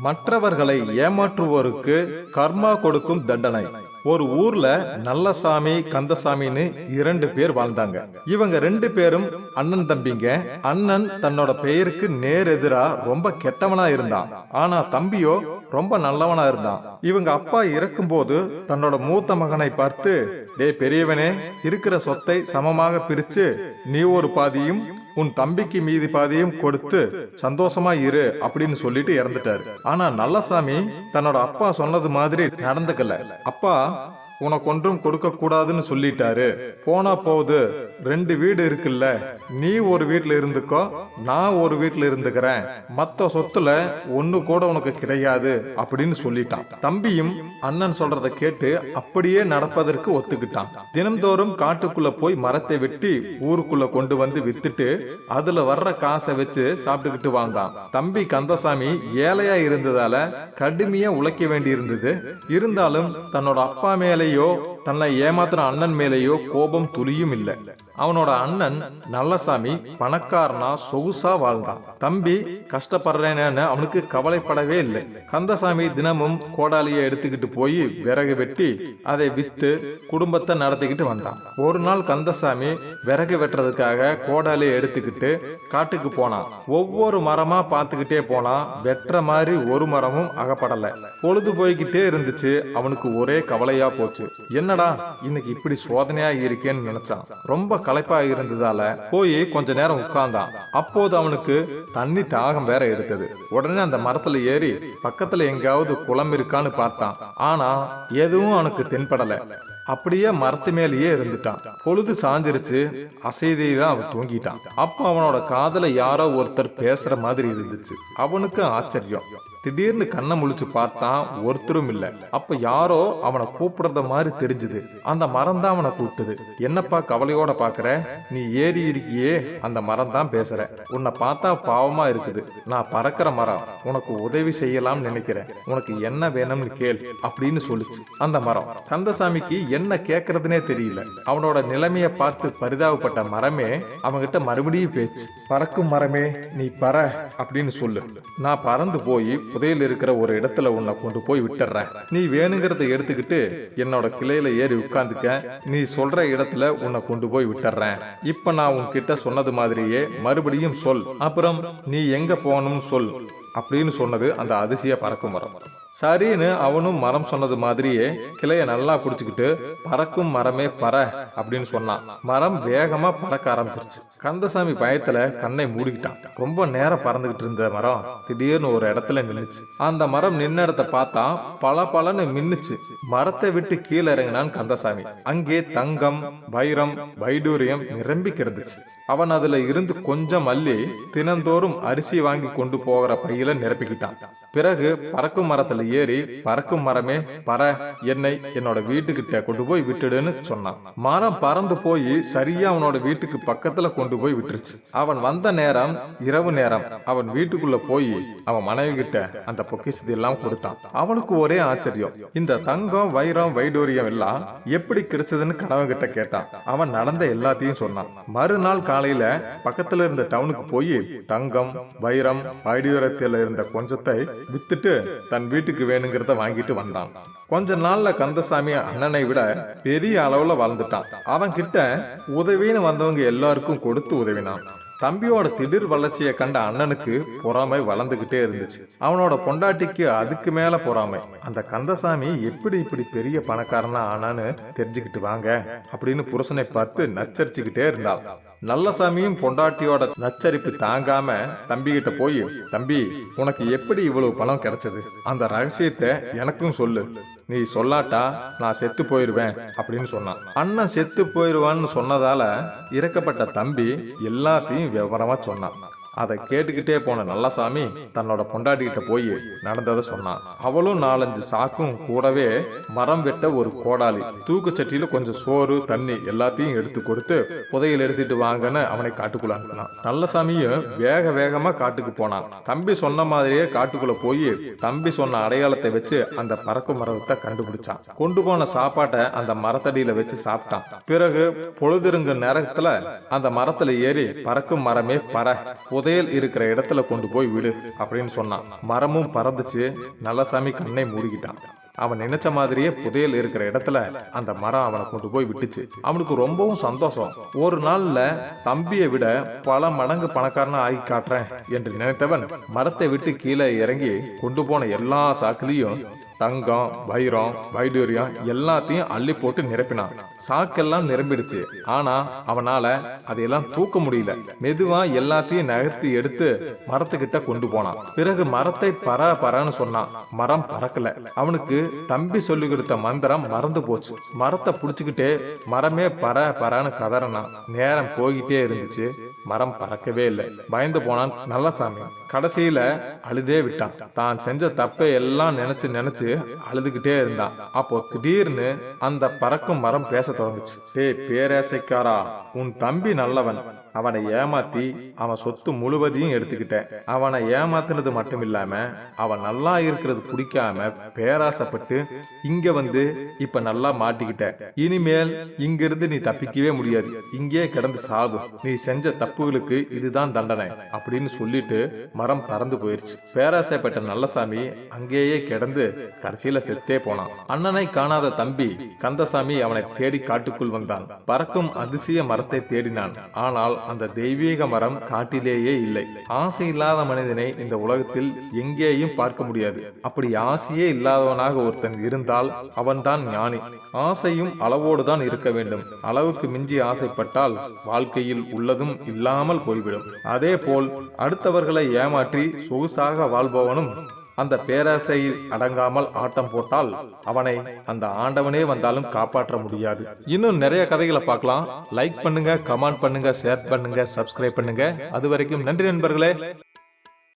மற்றவர்களை ஏமாற்றுவோருக்கு கர்மா கொடுக்கும் தண்டனை. ஒரு ஊர்ல நல்லசாமி கந்தசாமின்னு இரண்டு பேர் வாழ்ந்தாங்க. இவங்க ரெண்டு பேரும் அண்ணன் தம்பிங்க. அண்ணன் தன்னோட பெயருக்கு நேர் எதிரா ரொம்ப கெட்டவனா இருந்தான். ஆனா தம்பியோ ரொம்ப நல்லவனா இருந்தான். இவங்க அப்பா இறக்கும்போது தன்னோட மூத்த மகனை பார்த்து டே பெரியவனே இருக்கிற சொத்தை சமமாக பிரிச்சு நீ ஒரு பாதியும் உன் தம்பிக்கு மீதி பாதியும் கொடுத்து சந்தோஷமா இரு அப்படின்னு சொல்லிட்டு இறந்துட்டாரு. ஆனா நல்லசாமி தன்னோட அப்பா சொன்னது மாதிரி நடந்துக்கல. அப்பா உனக்கு ஒன்றும் கொடுக்க கூடாதுன்னு சொல்லிட்டாரு. போனா போகுது ரெண்டு வீடு இருக்குல்ல நீ ஒரு வீட்டுல இருந்துக்கோ நான் ஒரு வீட்டுல இருந்துக்கிறேன். மத்த சொத்துல ஒண்ணு கூட உனக்கு கிடையாது அப்படின்னு சொல்லிட்டான். தம்பியும் அண்ணன் சொல்றத கேட்டு அப்படியே நடப்பதற்கு ஒத்துக்கிட்டான். தினம்தோறும் காட்டுக்குள்ள போய் மரத்தை வெட்டி ஊருக்குள்ள கொண்டு வந்து வித்துட்டு அதுல வர்ற காசை வச்சு சாப்பிட்டுக்கிட்டு வாங்கான் தம்பி கந்தசாமி ஏழையா இருந்ததால கடுமையா உழைக்க வேண்டி இருந்தது இருந்தாலும் தன்னோட அப்பா மேலேயோ தன்னை ஏமாத்துற அண்ணன் மேலேயோ கோபம் துளியும் இல்லை. அவனோட அண்ணன் நல்லசாமி பணக்காரனா சொகுசா வாழ்ந்தான். தம்பி கஷ்டப்படுறேன்னு அவனுக்கு கவலைப்படவே இல்லை. கந்தசாமி தினமும் கோடாலியை எடுத்துக்கிட்டு போய் விறகு வெட்டி அதை வித்து குடும்பத்தை நடத்திக்கிட்டு வந்தான். ஒரு நாள் கந்தசாமி விறகு வெட்டுறதுக்காக கோடாலியை எடுத்துக்கிட்டு காட்டுக்கு போனான். ஒவ்வொரு மரமா பார்த்துக்கிட்டே போனான். வெட்டுற மாதிரி ஒரு மரமும் அகப்படல. பொழுது போய்கிட்டே இருந்துச்சு. அவனுக்கு ஒரே கவலையா போச்சு. என்னடா இன்னைக்கு இப்படி சோதனையா இருக்கேன்னு நினைச்சான். ரொம்ப களைப்பா இருந்ததால போய் கொஞ்ச நேரம் உட்கார்ந்தான். அப்போது அவனுக்கு தண்ணி தாகம் வேற எடுத்தது. உடனே அந்த மரத்துல ஏறி பக்கத்துல எங்கேயாவது குளம் இருக்கான்னு பார்த்தான். ஆனா எதுவும் அவனுக்கு தென்படல. அப்படியே மரத்து மேலேயே இருந்துட்டான். பொழுது சாஞ்சிருச்சு. அசைதியில அவன் தூங்கிட்டான். அப்ப அவனோட காதல யாரோ ஒருத்தர் பேசுற மாதிரி இருந்துச்சு. அவனுக்கு ஆச்சரியம். திடீர்னு கண்ணை முழிச்சு பார்த்தான் ஒருத்தரும் இல்ல. அப்ப யாரோ அவனை கூப்பிடுறத மாதிரி தெரிஞ்சுது. அந்த மரம் தான் அவனை கூப்பிட்டுது. என்னப்பா கவலையோட பாக்குற? நீ ஏறி இருக்கியே. அந்த மரம் தான் பேசுற. உன்னை பார்த்தா பாவமா இருக்குது. நான் பறக்கிற மரம். உனக்கு உதவி செய்யலாம்னு நினைக்கிறேன். உனக்கு என்ன வேணும்னு கேள் அப்படின்னு சொல்லுச்சு. அந்த மரம். கந்தசாமிக்கு என்ன கேக்குறதுனே தெரியல. அவனோட நிலைமைய பார்த்து பரிதாபப்பட்ட மரமே அவன்கிட்ட மறுபடியும் பேச்சு. பறக்கும் மரமே நீ பற அப்படின்னு சொல்லு. நான் பறந்து போய் புதையல் இருக்கிற ஒரு இடத்துல உன்னை கொண்டு போய் விட்டுறேன். நீ வேணுங்கிறத எடுத்துக்கிட்டு என்னோட கிளையில ஏறி உட்காந்துக்க. நீ சொல்ற இடத்துல உன்னை கொண்டு போய் விட்டுறேன். இப்ப நான் உன்கிட்ட சொன்னது மாதிரியே மறுபடியும் சொல். அப்புறம் நீ எங்க போகணும்னு சொல். அப்படின்னு சொன்னது அந்த அதிசய பறக்கும் மரம் சரின்னு அவனும் மரம் சொன்னது மாதிரியே கிளைய நல்லா பிடிச்சிக்கிட்டு பறக்கும் மரமே பற அப்படின்னு சொன்னான். மரம் வேகமா பறக்க ஆரம்பிச்சிருச்சு. கந்தசாமி பயத்துல கண்ணை மூடிக்கிட்டான். ரொம்ப நேரம் பறந்துகிட்டு இருந்த மரம் திடீர்னு ஒரு இடத்துல நின்னுச்சு. அந்த மரம் நின்ன இடத்த பார்த்தா பல பலன்னு மின்னுச்சு. மரத்தை விட்டு கீழே இறங்கினான் கந்தசாமி. அங்கே தங்கம் வைரம் வைடூரியம் நிரம்பி கிடந்துச்சு. அவன் அதுல இருந்து கொஞ்சம் அள்ளி தினந்தோறும் அரிசி வாங்கி கொண்டு போகிற பையில நிரப்பிக்கிட்டான். பிறகு பறக்கும் மரத்துல ஏறி பறக்கும் மரமே பற என்னை என்னோட வீட்டுக்கிட்ட கொண்டு போய் விட்டுடுன்னு சொன்னான். மரம் பறந்து போய் சரியா அவனோட வீட்டுக்கு பக்கத்துல கொண்டு போய் விட்டுருச்சு. அவன் வந்த நேரம் இரவு நேரம் அவன் வீட்டுக்குள்ள போய் அவன் மனைவி கிட்ட அந்த பொக்கிஷத்தை எல்லாம் கொடுத்தான். அவளுக்கு ஒரே ஆச்சரியம். இந்த தங்கம் வைரம் வைடூரியம் எல்லாம் எப்படி கிடைச்சதுன்னு கனவு கிட்ட கேட்டான். அவன் நடந்த எல்லாத்தையும் சொன்னான். மறுநாள் காலையில பக்கத்துல இருந்த டவுனுக்கு போய் தங்கம் வைரம் வைடூரத்தில் இருந்த கொஞ்சத்தை வித்துட்டு தன் வீட்டுக்கு வேணுங்கிறத வாங்கிட்டு வந்தான். கொஞ்ச நாள்ல கந்தசாமி அண்ணனை விட பெரிய அளவுல வளர்ந்துட்டான். அவன் கிட்ட உதவின்னு வந்தவங்க எல்லாருக்கும் கொடுத்து உதவினான். தம்பியோட திடீர் வளர்ச்சியை கண்ட அண்ணனுக்கு பொறாமை வளர்ந்துகிட்டே இருந்துச்சு. அவனோட பொண்டாட்டிக்கு அதுக்கு மேல பொறாமை. அந்த கந்தசாமி எப்படி இப்படி பெரிய பணக்காரனா ஆனான்னு தெரிஞ்சுக்கிட்டு வாங்க அப்படின்னு புருஷனை பார்த்து நச்சரிச்சுக்கிட்டே இருந்தாள். நல்லசாமியும் பொண்டாட்டியோட நச்சரிப்பு தாங்காம தம்பி கிட்ட போய் தம்பி உனக்கு எப்படி இவ்வளவு பணம் கிடைச்சது? அந்த ரகசியத்தை எனக்கும் சொல்லு. நீ சொல்லாட்டா நான் செத்து போயிருவேன் அப்படின்னு சொன்னான். அண்ணன் செத்து போயிருவான்னு சொன்னதால இறக்கப்பட்ட தம்பி எல்லாத்தையும் விவரமா சொன்னான். அதை கேட்டுக்கிட்டே போன நல்லசாமி தன்னோட பொண்டாட்டிகிட்ட போய் நடந்ததை சொன்னான். அவளும் நாலஞ்சு சாக்கும் கூடவே மரம் வெட்ட ஒரு கோடாளி தூக்குச்சட்டியில கொஞ்சம் சோறு தண்ணி எல்லாத்தையும் எடுத்து கொடுத்து புதையல் எடுத்துட்டு வாங்கன்னு அவனை காட்டுக்குள்ள அனுப்பினான். நல்லசாமியும் வேக வேகமா காட்டுக்கு போனான். தம்பி சொன்ன மாதிரியே காட்டுக்குள்ள போய் தம்பி சொன்ன அடையாளத்தை வச்சு அந்த பறக்கும் மரத்தை கண்டுபிடிச்சான். கொண்டு போன சாப்பாட்டை அந்த மரத்தடியில வச்சு சாப்பிட்டான். பிறகு பொழுதுருங்க நேரத்துல அந்த மரத்துல ஏறி பறக்கும் மரமே பற புதையல் இருக்கிற இடத்துல கொண்டு போய் விடு அப்படின்னு சொன்னான். மரமும் பறந்துச்சு. நல்லசாமி கண்ணை மூடிக்கிட்டான். அவன் நினைச்ச மாதிரியே புதையல் இருக்கிற இடத்துல அந்த மரம் அவனை கொண்டு போய் விட்டுச்சு. அவனுக்கு ரொம்பவும் சந்தோஷம். ஒரு நாள்ல தம்பியை விட பல மடங்கு பணக்காரனா ஆகி காட்டுறேன் என்று நினைத்தவன் மரத்தை விட்டு கீழே இறங்கி கொண்டு போன எல்லா சாக்குலையும் தங்கம் வைரம் வைடூரியம் எல்லாத்தையும் அள்ளி போட்டு நிரப்பினான். சாக்கெல்லாம் நிரம்பிடுச்சு. ஆனா அவனால அதையெல்லாம் தூக்க முடியல. மெதுவா எல்லாத்தையும் நகர்த்தி எடுத்து மரத்துக்கிட்ட கொண்டு போனான். பிறகு மரத்தை பற பறன்னு சொன்னான். மரம் பறக்கல. அவனுக்கு தம்பி சொல்லி கொடுத்த மந்திரம் மறந்து போச்சு. மரத்தை புடிச்சுக்கிட்டே மரமே பற பறன்னு கதறனான். நேரம் போய்கிட்டே இருந்துச்சு. மரம் பறக்கவே இல்லை. பயந்து போனான் நல்லசாமி. கடைசியில அழுதே விட்டான். தான் செஞ்ச தப்பை எல்லாம் நினைச்சு நினைச்சு அழுதுகிட்டே இருந்தான் அப்போ திடீர்னு அந்த பறக்கும் மரம் பேச தொடங்குச்சு. டேய் பேரேசைக்காரா உன் தம்பி நல்லவன். அவனை ஏமாத்தி அவன் சொத்து முழுவதையும் எடுத்துக்கிட்டேன். அவனை ஏமாத்துனது மட்டும் இல்லாம அவன் நல்லா இருக்கிறது பிடிக்காம பேராசைப்பட்டு இங்க வந்து இப்ப நல்லா மாட்டிக்கிட்ட. இனிமேல் இங்கிருந்து நீ தப்பிக்கவே முடியாது. இங்கே கிடந்து சாகு நீ செஞ்ச தப்புகளுக்கு இதுதான் தண்டனை அப்படின்னு சொல்லிட்டு மரம் பறந்து போயிருச்சு. பேராசைப்பட்ட நல்லசாமி அங்கேயே கிடந்து கடைசியில செத்தே போனான். அண்ணனை காணாத தம்பி கந்தசாமி அவனை தேடி காட்டுக்குள் வந்தான். பறக்கும் அதிசய மரத்தை தேடினான். ஆனால் அந்த தெய்வீக மரம் காட்டிலேயே இல்லை. ஆசை இல்லாத மனிதனை இந்த உலகத்தில் எங்கேயும் பார்க்க முடியாது. அப்படி ஆசையே இல்லாதவனாக ஒருத்தன் இருந்தால் அவன்தான் ஞானி. ஆசையும் அளவோடு தான் இருக்க வேண்டும். அளவுக்கு மிஞ்சி ஆசைப்பட்டால் வாழ்க்கையில் உள்ளதும் இல்லாமல் போய்விடும். அதே போல் அடுத்தவர்களை ஏமாற்றி சொகுசாக வாழ்பவனும் அந்த பேராசையில் அடங்காமல் ஆட்டம் போட்டால் அவனை அந்த ஆண்டவனே வந்தாலும் காப்பாற்ற முடியாது. இன்னும் நிறைய கதைகளை பார்க்கலாம். லைக் பண்ணுங்க கமெண்ட் பண்ணுங்க ஷேர் பண்ணுங்க சப்ஸ்கிரைப் பண்ணுங்க. அது வரைக்கும் நன்றி நண்பர்களே.